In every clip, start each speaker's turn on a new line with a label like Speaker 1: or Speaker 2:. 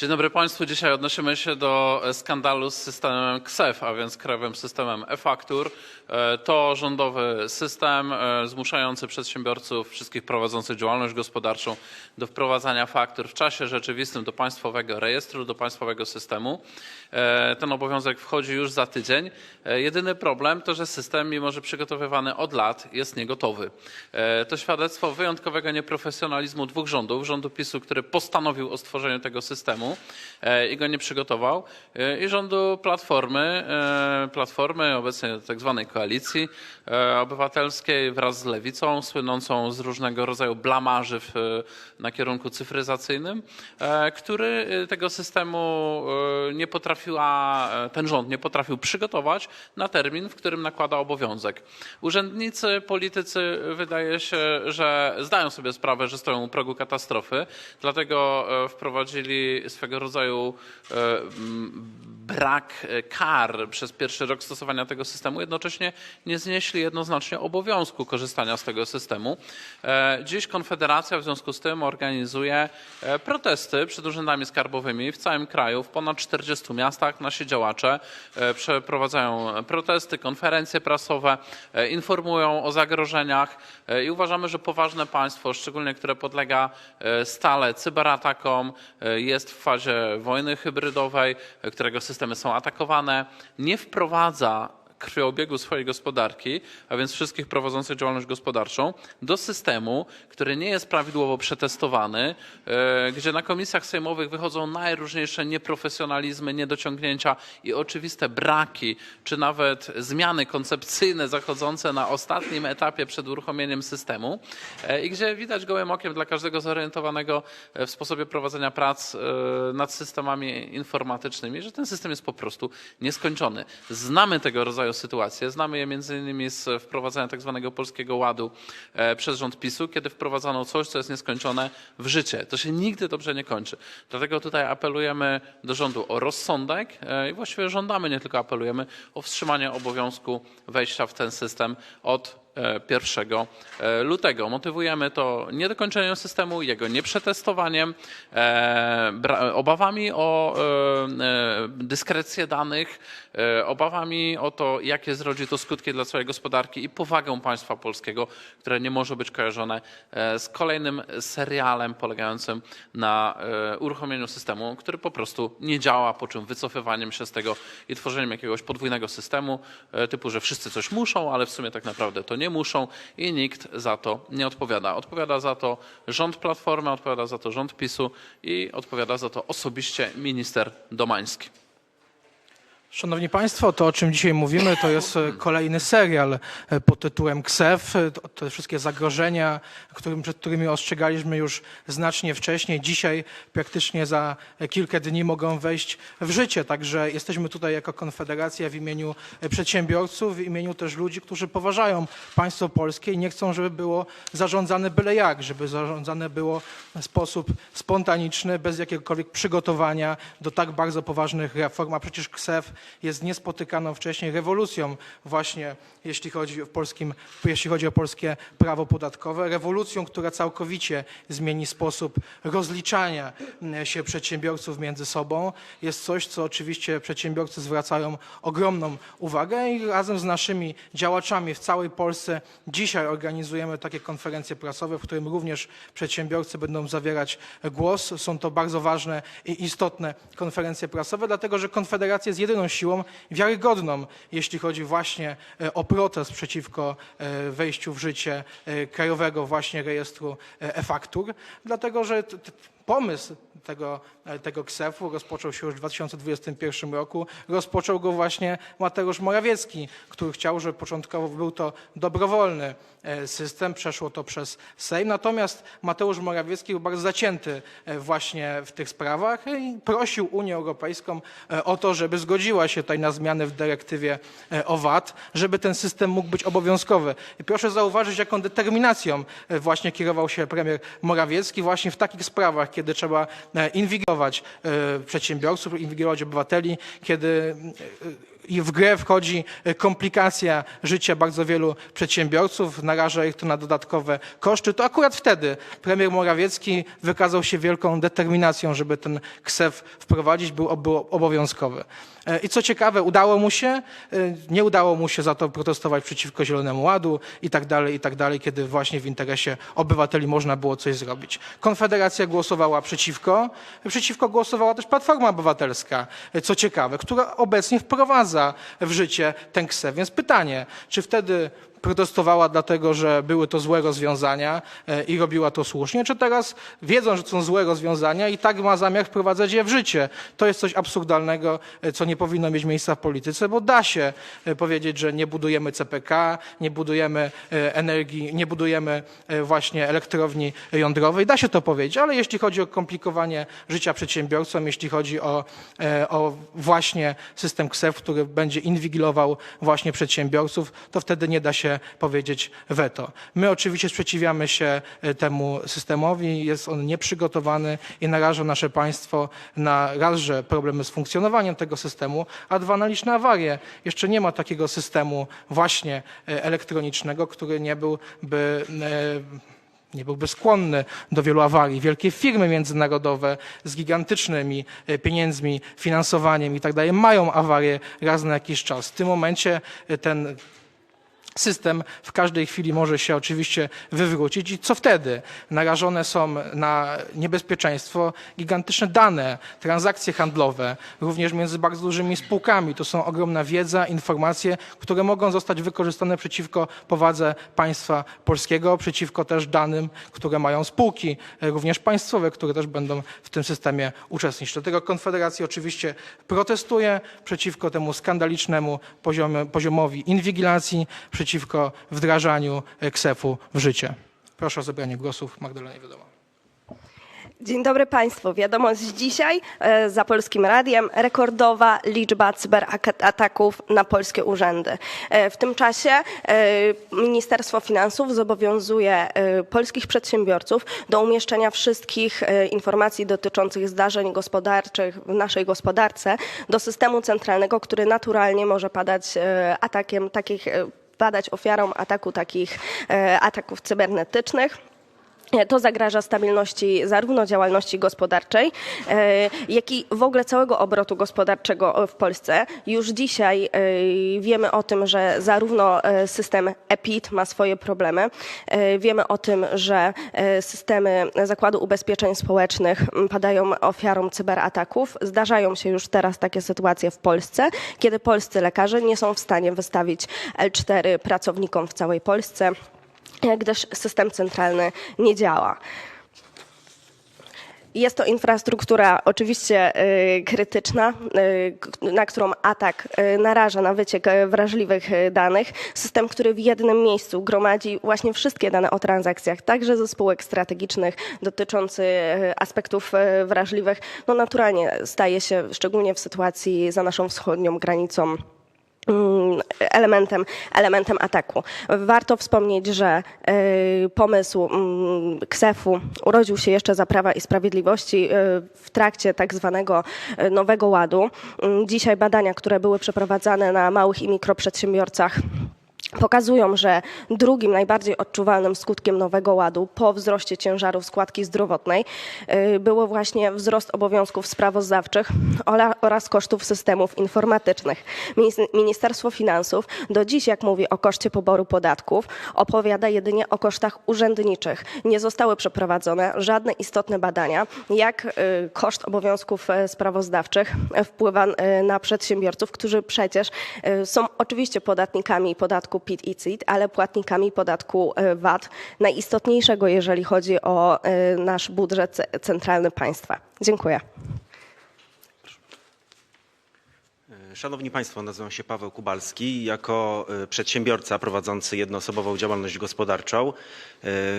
Speaker 1: Dzień dobry Państwu. Dzisiaj odnosimy się do e, skandalu z systemem KSEF, a więc Krajowym Systemem e-faktur. E, To rządowy system e, zmuszający przedsiębiorców, wszystkich prowadzących działalność gospodarczą do wprowadzania faktur w czasie rzeczywistym do państwowego rejestru, do państwowego systemu. Ten obowiązek wchodzi już za tydzień. Jedyny problem to, że system, mimo że przygotowywany od lat, jest niegotowy. To świadectwo wyjątkowego nieprofesjonalizmu dwóch rządów. Rządu PiSu, który postanowił o stworzeniu tego systemu e, i go nie przygotował e, i rządu Platformy, e, Platformy obecnie tak zwanej koalicji obywatelskiej wraz z Lewicą, słynącą z różnego rodzaju blamaży w, na kierunku cyfryzacyjnym, który tego systemu nie potrafiła, ten rząd nie potrafił przygotować na termin, w którym nakłada obowiązek. Urzędnicy, politycy wydaje się, że zdają sobie sprawę, że stoją u progu katastrofy, dlatego wprowadzili swego rodzaju e, brak e, kar przez pierwszy rok stosowania tego systemu, jednocześnie nie znieśli jednoznacznie obowiązku korzystania z tego systemu. E, Dziś Konfederacja w związku z tym organizuje protesty przed urzędami skarbowymi w całym kraju, w ponad 40 miastach. Nasi działacze przeprowadzają protesty, konferencje prasowe, informują o zagrożeniach i uważamy, że poważne państwo, szczególnie które podlega stale cyberatakom, jest w fazie wojny hybrydowej, którego systemy są atakowane, nie wprowadza krwiobiegu swojej gospodarki, a więc wszystkich prowadzących działalność gospodarczą, do systemu, który nie jest prawidłowo przetestowany, e, gdzie na komisjach sejmowych wychodzą najróżniejsze nieprofesjonalizmy, niedociągnięcia i oczywiste braki, czy nawet zmiany koncepcyjne zachodzące na ostatnim etapie przed uruchomieniem systemu e, i gdzie widać gołym okiem dla każdego zorientowanego e, w sposobie prowadzenia prac nad systemami informatycznymi, że ten system jest po prostu nieskończony. Znamy tego rodzaju sytuacje, znamy je między innymi z wprowadzenia tak zwanego Polskiego Ładu e, przez rząd PiSu, kiedy wprowadzano coś, co jest nieskończone w życie. To się nigdy dobrze nie kończy. Dlatego tutaj apelujemy do rządu o rozsądek e, i właściwie żądamy, nie tylko apelujemy, o wstrzymanie obowiązku wejścia w ten system od e, 1 e, lutego. Motywujemy to niedokończeniem systemu, jego nieprzetestowaniem, obawami o dyskrecję danych, obawami o to, jakie zrodzi to skutki dla całej gospodarki i powagą państwa polskiego, które nie może być kojarzone e, z kolejnym serialem polegającym na e, uruchomieniu systemu, który po prostu nie działa, po czym wycofywaniem się z tego i tworzeniem jakiegoś podwójnego systemu, e, typu, że wszyscy coś muszą, ale w sumie tak naprawdę to nie muszą i nikt za to nie odpowiada. Odpowiada za to rząd Platformy, odpowiada za to rząd PiSu i odpowiada za to osobiście minister Domański.
Speaker 2: Szanowni Państwo, to o czym dzisiaj mówimy, to jest e, kolejny serial e, pod tytułem KSEF. E, Te wszystkie zagrożenia, którym, przed którymi ostrzegaliśmy już znacznie wcześniej, dzisiaj praktycznie za kilka dni mogą wejść w życie. Także jesteśmy tutaj jako Konfederacja w imieniu przedsiębiorców, w imieniu też ludzi, którzy poważają państwo polskie i nie chcą, żeby było zarządzane byle jak, żeby zarządzane było w sposób spontaniczny, bez jakiegokolwiek przygotowania do tak bardzo poważnych reform. A przecież KSEF jest niespotykaną wcześniej rewolucją właśnie jeśli chodzi, o polskim, jeśli chodzi o polskie prawo podatkowe. Rewolucją, która całkowicie zmieni sposób rozliczania mm, się przedsiębiorców między sobą. Jest coś, co oczywiście przedsiębiorcy zwracają ogromną uwagę i razem z naszymi działaczami w całej Polsce dzisiaj organizujemy takie konferencje prasowe, w którym również przedsiębiorcy będą zawierać głos. Są to bardzo ważne i istotne konferencje prasowe, dlatego że Konfederacja jest jedyną siłą wiarygodną, jeśli chodzi właśnie e, o protest przeciwko e, wejściu w życie e, krajowego właśnie rejestru e-faktur, dlatego że pomysł tego, e, tego KSEF-u rozpoczął się już w 2021 roku. Rozpoczął go właśnie Mateusz Morawiecki, który chciał, żeby początkowo był to dobrowolny e, system, przeszło to przez Sejm. Natomiast Mateusz Morawiecki był bardzo zacięty e, właśnie w tych sprawach i prosił Unię Europejską o to, żeby zgodziła się tutaj na zmiany w dyrektywie o VAT, żeby ten system mógł być obowiązkowy. I proszę zauważyć, jaką determinacją właśnie kierował się premier Morawiecki właśnie w takich sprawach, kiedy trzeba e, inwigilować e, przedsiębiorców, inwigilować obywateli, kiedy e, i w grę wchodzi e, komplikacja życia bardzo wielu przedsiębiorców, naraża ich to na dodatkowe koszty, to akurat wtedy premier Morawiecki wykazał się wielką determinacją, żeby ten KSEF wprowadzić, był, obowiązkowy. E, I co ciekawe, udało mu się, e, nie udało mu się za to protestować przeciwko Zielonemu Ładu i tak dalej, i tak dalej, kiedy właśnie w interesie obywateli można było coś zrobić. Konfederacja głosowała przeciwko, przeciwko głosowała też Platforma Obywatelska, co ciekawe, która obecnie wprowadza w życie ten KSE. Więc pytanie, czy wtedy protestowała dlatego, że były to złe rozwiązania e, i robiła to słusznie, czy teraz wiedząc, że to są złe rozwiązania i tak ma zamiar wprowadzać je w życie. To jest coś absurdalnego, e, co nie powinno mieć miejsca w polityce, bo da się e, powiedzieć, że nie budujemy CPK, nie budujemy energii, nie budujemy właśnie elektrowni jądrowej. Da się to powiedzieć, ale jeśli chodzi o komplikowanie życia przedsiębiorcom, jeśli chodzi o, o właśnie system KSEF, który będzie inwigilował właśnie przedsiębiorców, to wtedy nie da się powiedzieć weto. My oczywiście sprzeciwiamy się e, temu systemowi, jest on nieprzygotowany i naraża nasze państwo na raz, że problemy z funkcjonowaniem tego systemu, a dwa na liczne awarie. Jeszcze nie ma takiego systemu właśnie e, elektronicznego, który nie byłby e, nie byłby skłonny do wielu awarii. Wielkie firmy międzynarodowe z gigantycznymi pieniędzmi, finansowaniem i tak dalej mają awarie raz na jakiś czas. W tym momencie ten System w każdej chwili może się oczywiście wywrócić i co wtedy? Narażone są na niebezpieczeństwo gigantyczne dane, transakcje handlowe, również między bardzo dużymi spółkami. To są ogromna wiedza, informacje, które mogą zostać wykorzystane przeciwko powadze państwa polskiego, przeciwko też danym, które mają spółki, również państwowe, które też będą w tym systemie uczestniczyć. Dlatego Konfederacja oczywiście protestuje przeciwko temu skandalicznemu poziomowi inwigilacji, przeciwko wdrażaniu KSEF-u w życie. Proszę o zabranie głosów. Magdalena Wiadoma.
Speaker 3: Dzień dobry Państwu. Wiadomość dzisiaj e, za Polskim Radiem. Rekordowa liczba cyberataków na polskie urzędy. E, W tym czasie e, Ministerstwo Finansów zobowiązuje e, polskich przedsiębiorców do umieszczenia wszystkich e, informacji dotyczących zdarzeń gospodarczych w naszej gospodarce do systemu centralnego, który naturalnie może padać e, atakiem takich, e, padać ofiarą ataku takich e, ataków cybernetycznych. To zagraża stabilności zarówno działalności gospodarczej, e, jak i w ogóle całego obrotu gospodarczego w Polsce. Już dzisiaj e, wiemy o tym, że zarówno e, system EPIT ma swoje problemy. Wiemy o tym, że systemy Zakładu Ubezpieczeń Społecznych padają ofiarą cyberataków. Zdarzają się już teraz takie sytuacje w Polsce, kiedy polscy lekarze nie są w stanie wystawić L4 pracownikom w całej Polsce gdyż system centralny nie działa. Jest to infrastruktura oczywiście y, krytyczna, y, na którą atak y, naraża na wyciek wrażliwych danych. System, który w jednym miejscu gromadzi właśnie wszystkie dane o transakcjach, także ze spółek strategicznych dotyczący aspektów wrażliwych, no naturalnie staje się, szczególnie w sytuacji za naszą wschodnią granicą, elementem, elementem ataku. Warto wspomnieć, że y, pomysł mm, KSEF-u urodził się jeszcze za Prawa i Sprawiedliwości y, w trakcie tak zwanego y, Nowego Ładu. Mm, Dzisiaj badania, które były przeprowadzane na małych i mikroprzedsiębiorcach pokazują, że drugim najbardziej odczuwalnym skutkiem Nowego Ładu po wzroście ciężarów składki zdrowotnej y, było właśnie wzrost obowiązków sprawozdawczych oraz kosztów systemów informatycznych. Minis- Ministerstwo Finansów do dziś, jak mówi o koszcie poboru podatków, opowiada jedynie o kosztach urzędniczych. Nie zostały przeprowadzone żadne istotne badania, jak y, koszt obowiązków e, sprawozdawczych wpływa e, na przedsiębiorców, którzy przecież e, są oczywiście podatnikami podatku PIT i CIT, ale płatnikami podatku e, VAT, najistotniejszego, jeżeli chodzi o e, nasz budżet ce- centralny państwa. Dziękuję.
Speaker 4: Szanowni Państwo, nazywam się Paweł Kubalski. Jako przedsiębiorca prowadzący jednoosobową działalność gospodarczą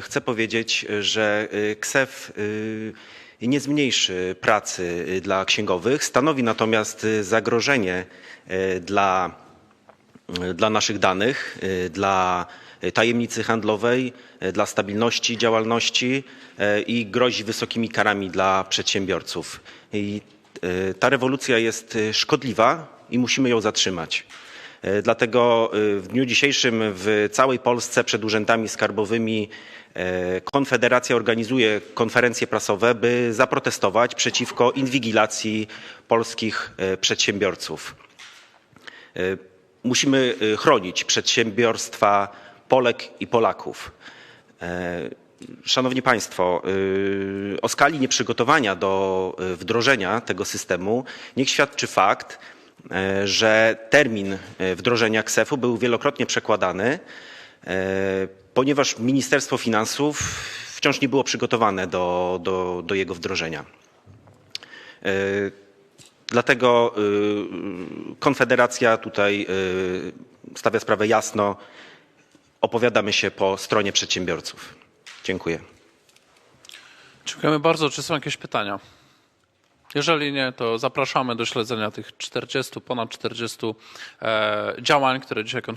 Speaker 4: chcę powiedzieć, że KSEF nie zmniejszy pracy dla księgowych, stanowi natomiast zagrożenie dla, dla naszych danych, y, dla tajemnicy handlowej, y, dla stabilności działalności y, i grozi wysokimi karami dla przedsiębiorców. I y, ta rewolucja jest y, szkodliwa i musimy ją zatrzymać. Dlatego w dniu dzisiejszym w całej Polsce przed urzędami skarbowymi Konfederacja organizuje konferencje prasowe, by zaprotestować przeciwko inwigilacji polskich przedsiębiorców. Musimy e, chronić przedsiębiorstwa Polek i Polaków. E, Szanowni Państwo, e, o skali nieprzygotowania do e, wdrożenia tego systemu niech świadczy fakt, e, że termin e, wdrożenia KSEF-u był wielokrotnie przekładany, ponieważ Ministerstwo Finansów wciąż nie było przygotowane do, do, do jego wdrożenia. Dlatego y, Konfederacja tutaj y, stawia sprawę jasno. Opowiadamy się po stronie przedsiębiorców. Dziękuję.
Speaker 1: Dziękujemy bardzo. Czy są jakieś pytania? Jeżeli nie, to zapraszamy do śledzenia tych 40, ponad 40 e, działań, które dzisiaj Konfederacja